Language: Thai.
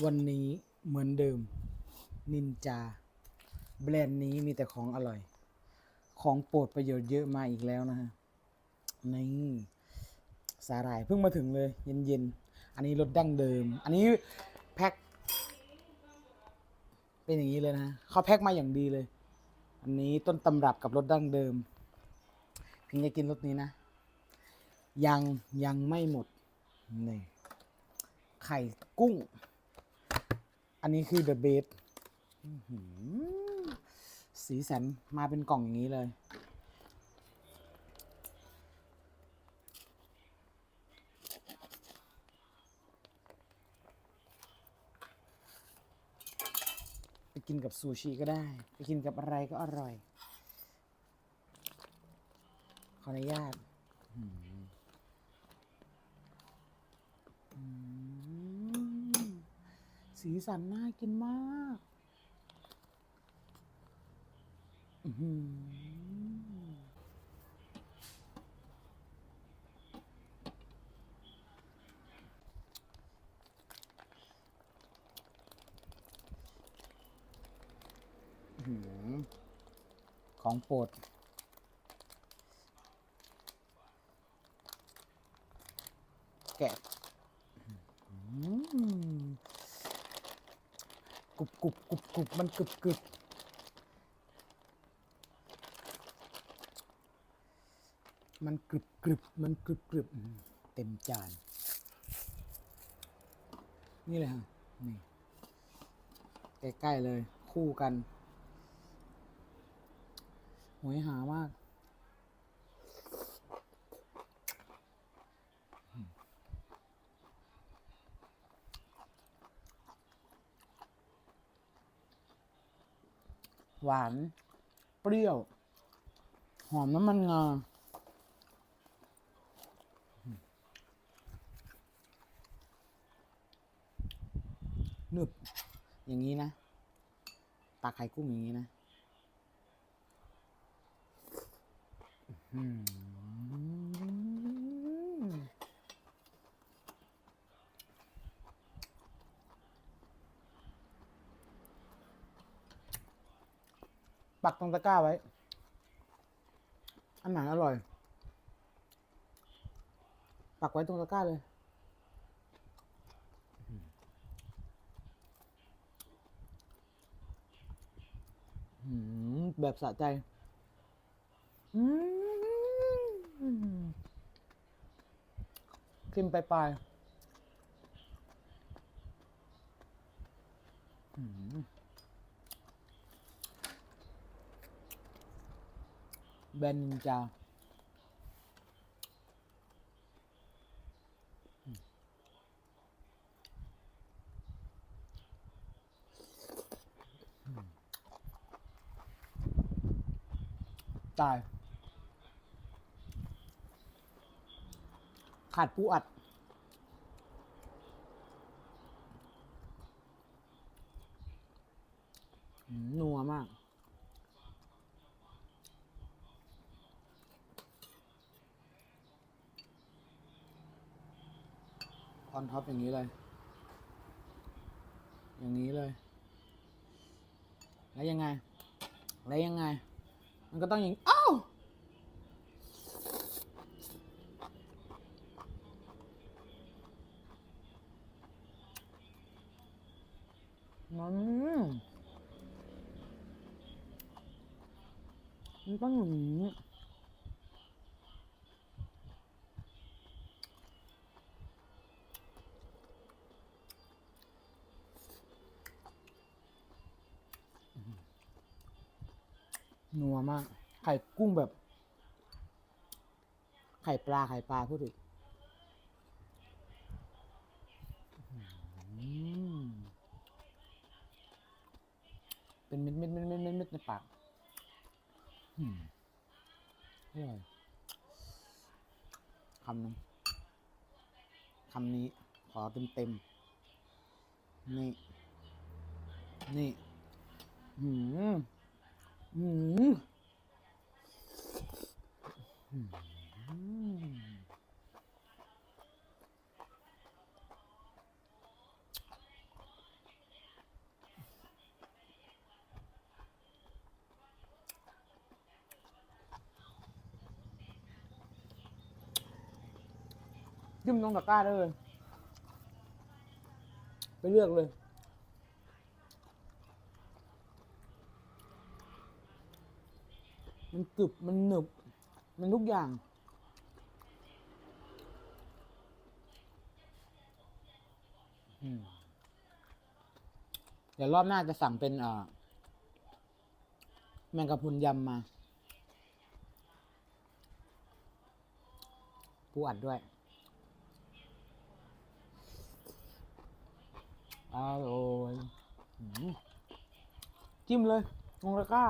วันนี้เหมือนเดิมนินจา แบรนด์นี้มีแต่ของอร่อย ของโปรดประโยชน์เยอะมาอีกแล้วนะฮะนี่สาหร่ายเพิ่งมาถึงเลย เย็นๆ อันนี้รสดั้งเดิม อันนี้แพ็คเป็นอย่างนี้เลยนะเขาแพ็คมาอย่างดีเลย อันนี้ต้นตำรับกับรสดั้งเดิมเพิงจะกินรสนี้นะ ยังยังไม่หมดนี่ไข่กุ้ง อันนี้คือ the best อื้อหือสีสันมาเป็นกล่องอย่างนี้เลย ไปกินกับซูชิก็ได้ ไปกินกับอะไรก็อร่อย ขออนุญาตอื้อหืออืม สีสันน่ากินมากอื้อหืออื้อหือของโปรดแกะอืม รุบกรุบกรุบกรุบมันกรึบกรึบมันกรึบกรึบมันกรึบกรึบเต็มจาน นี่เลยฮะนี่ใกล้ ๆ เลยคู่กันหวยหามาก หวาน เปรี้ยว หอมน้ำมันงาหนึบ อย่างนี้นะตาไข่กุ้งอย่างนี้นะ อืม ปักตรงตะกร้าไว้ อันไหนอร่อย ปักไว้ตรงตะกร้าเลย แบบสะใจ อืมเค็มปลายๆอืม แบนนินจาตาย ขาดปูอัดอืมนัวมาก ออนท็อปอย่างนี้เลย อย่างนี้เลย แล้วยังไง แล้วยังไง มันก็ต้องอย่างอ้าวมันมันต้องอย่างนี้ นัวมาก ไข่กุ้งแบบ ไข่ปลา ไข่ปลาพูดถึงเป็นเม็ดเม็ดเม็ดเม็ดเม็ดเม็ดในปากอร่อยคำหนึงคำนี้ ขอเต็มเต็มๆนี่ นี่ อืม อืมยิ้มลงตะกร้าเลย ไปเลือกเลย มันกรึบ มันหนึบ มันทุกอย่าง เดี๋ยวรอบหน้าจะสั่งเป็นเอ่อแมงกะพรุนยำมาปูอัดด้วยอร่อยจิ้มเลยลงตะกร้า